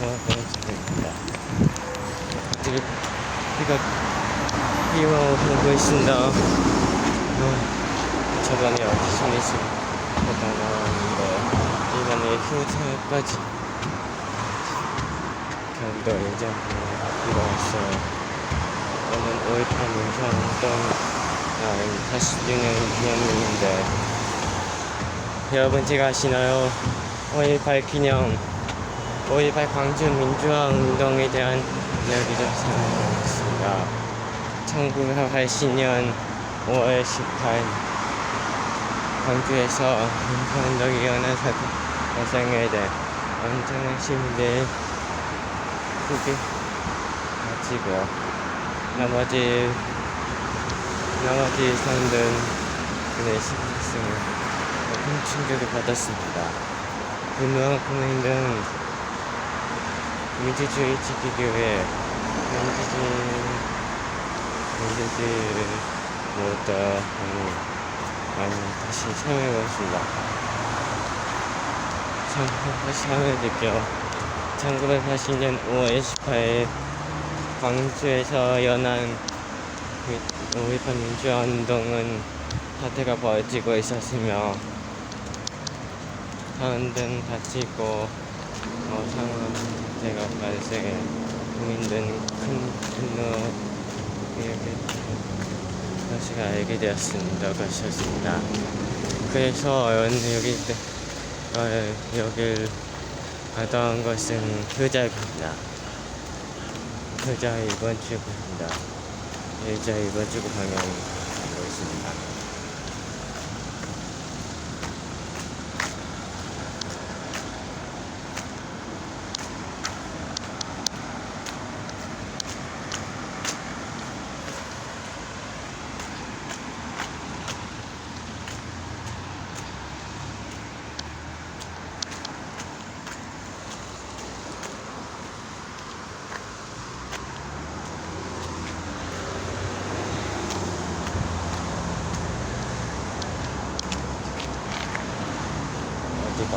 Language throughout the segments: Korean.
저입니다 지금 비가 비와 오고 있습니다. 어, 저번에 어디서 갔다 나왔는데 이번에 휴차까지 경도 이제 비가 왔어요. 오늘 5.18 민주화운동 40주년 기념일인데 여러분 제가 아시나요? 5.18 기념 5.18 광주 민주화 운동에 대한 이야기를 생각했습니다. 1980년 5월 18일 광주에서 민주화 운동이 일어난 사건 발생에 대해 엄청난 시민들 후기 마치고요. 나머지 나머지 사람들은 그의 심승을 큰 충격을 받았습니다. 분노한 국민들은 민주주의 지키기 위해 민주주의 민주주의를 모두 많이 많이 다시 참여해봤습니다. 참 다시 참여 느껴 1980년 5월 18일 광주에서 연한 5.18 민주화 운동은 사태가 벌어지고 있었으며 사람들은 다치고 어, 상황 사태가 발생해 국민들은 큰 분노 이렇게 것을 알게 되었습니다. 것이었습니다. 그래서 여기 어, 여길 가던 것은 효자입니다. 효자 이번 주입니다. 효자 이번 주 방향 가고 있습니다.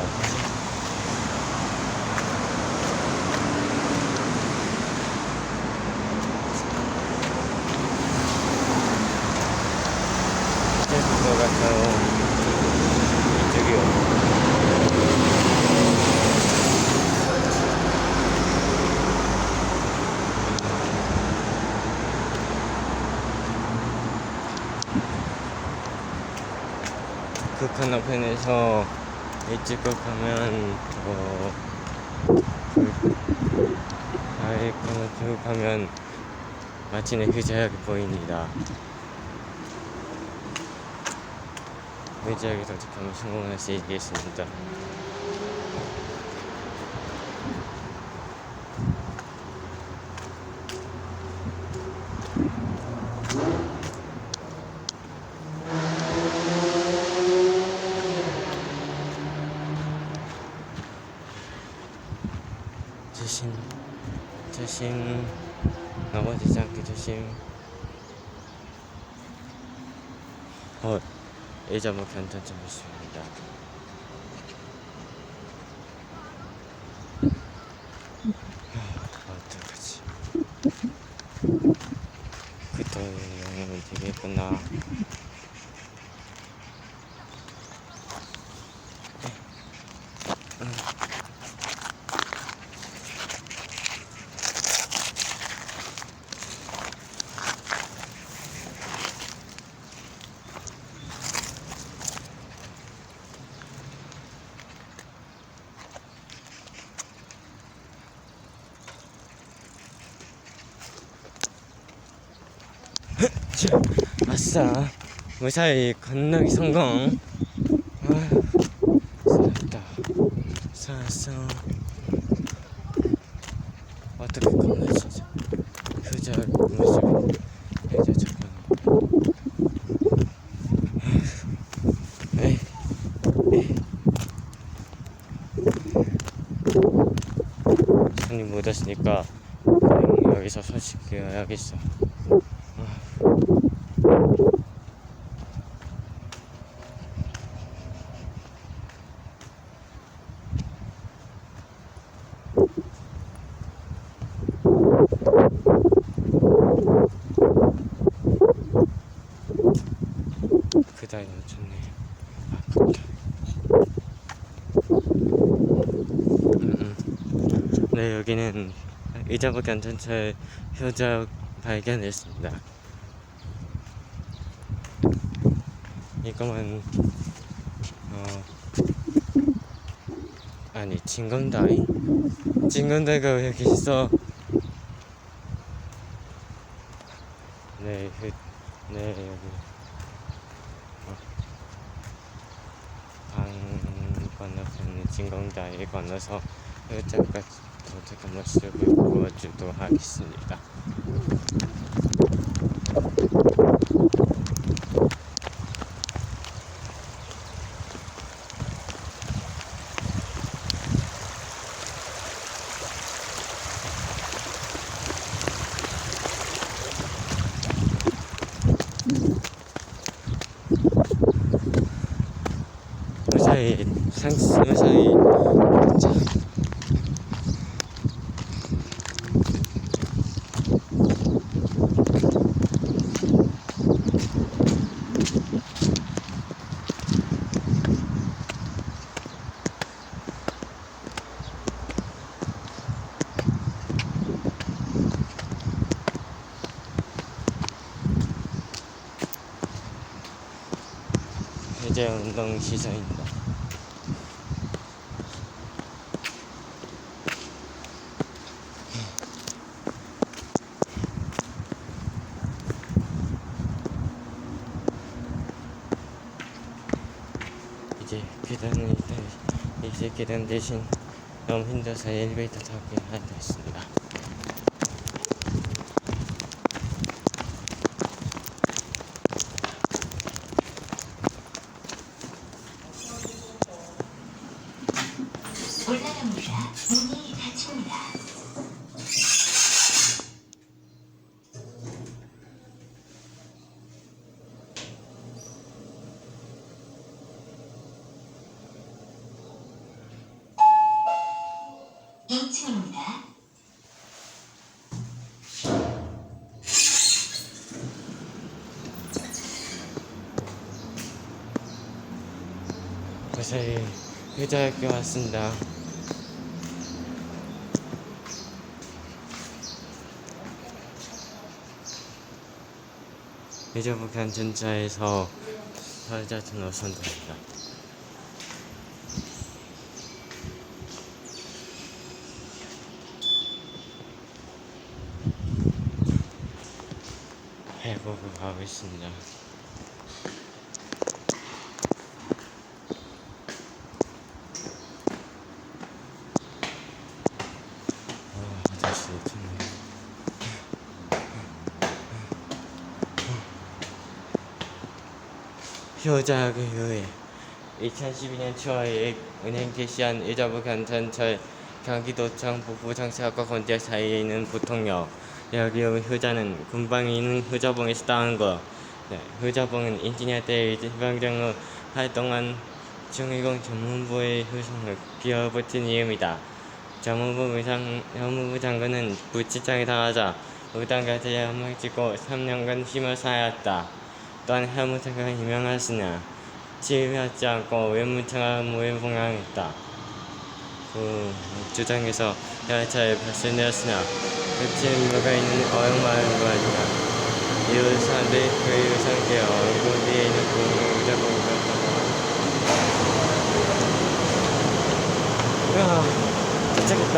아프지? 될것 같아요. 이쪽이요. 그 건너편에서 이쪽으로 가면 어, 그, 아이 건너쪽으로 가면 마침내 휴자역이 보입니다. 휴자역에 도착하면 성공할 수 있겠습니다. 조심, 조심, 넘어지지 않게 조심. 어, 견탄 좀 있습니다. 아, 어떡하지? 그때 영향은 되겠구나. 자, 아싸. 무사히 건너기 성공. 아휴 살았다. 살았어. 어떻게 건너지? 저 효자 모습이 효자 잠깐 에이 에이. 손이 그냥 여기서 소식 해야겠어 그다이 놓쳤네. 아, 음, 음, 네 여기는 의자부 경전철 효적 발견했습니다. 이거만 어 아니 진검다이? 진검다이가 여기 있어? 네, 그, 네 여기 어. 방 건너서는 진건다이 건너서 효자까지 도착한 모습을 보여주도록 하겠습니다. 무사히 상 무사히 자, 이제 운동 시작입니다. 계단을 타- 이제 계단 대신 너무 힘들어서 엘리베이터 하게 됐습니다. 올라갑니다. 층입니다 무사히 의자학교 왔습니다. 의자북한 전차에서 서울자천 노선도입니다. 해보고 가고 있습니다. 아, 좋네. 효자학교 교회 2012년 7월 은행 개시한 의자북한 전철 경기도청 북부정치학과 건대 사이에 있는 보통역 여기 온 효자는 군방에 있는 효자봉에서 따온 거 네, 효자봉은 인지니어 때 일방적으로 활동한 중위공 전문부의 효성을 기어붙인 이유입니다. 전무부 의상 법무부 장관은 부치장에 당하자 의당까지 혐을 찍고 3년간 힘을 사하였다. 또한 혐의자가 유명하시나 치유하지 않고 외무차가 모에 봉양했다. 그 주장에서 열차에 발생되었으나 그치 의무가 있는 어영마을과 아니다. 이웃 사람들이 그 의상되어 얼굴 위에 있는 의자봉을 갖다가 야 도착했다.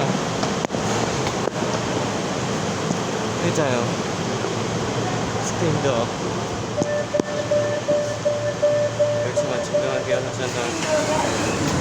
의자요. 스크린도. 역시나 초등학교 학생들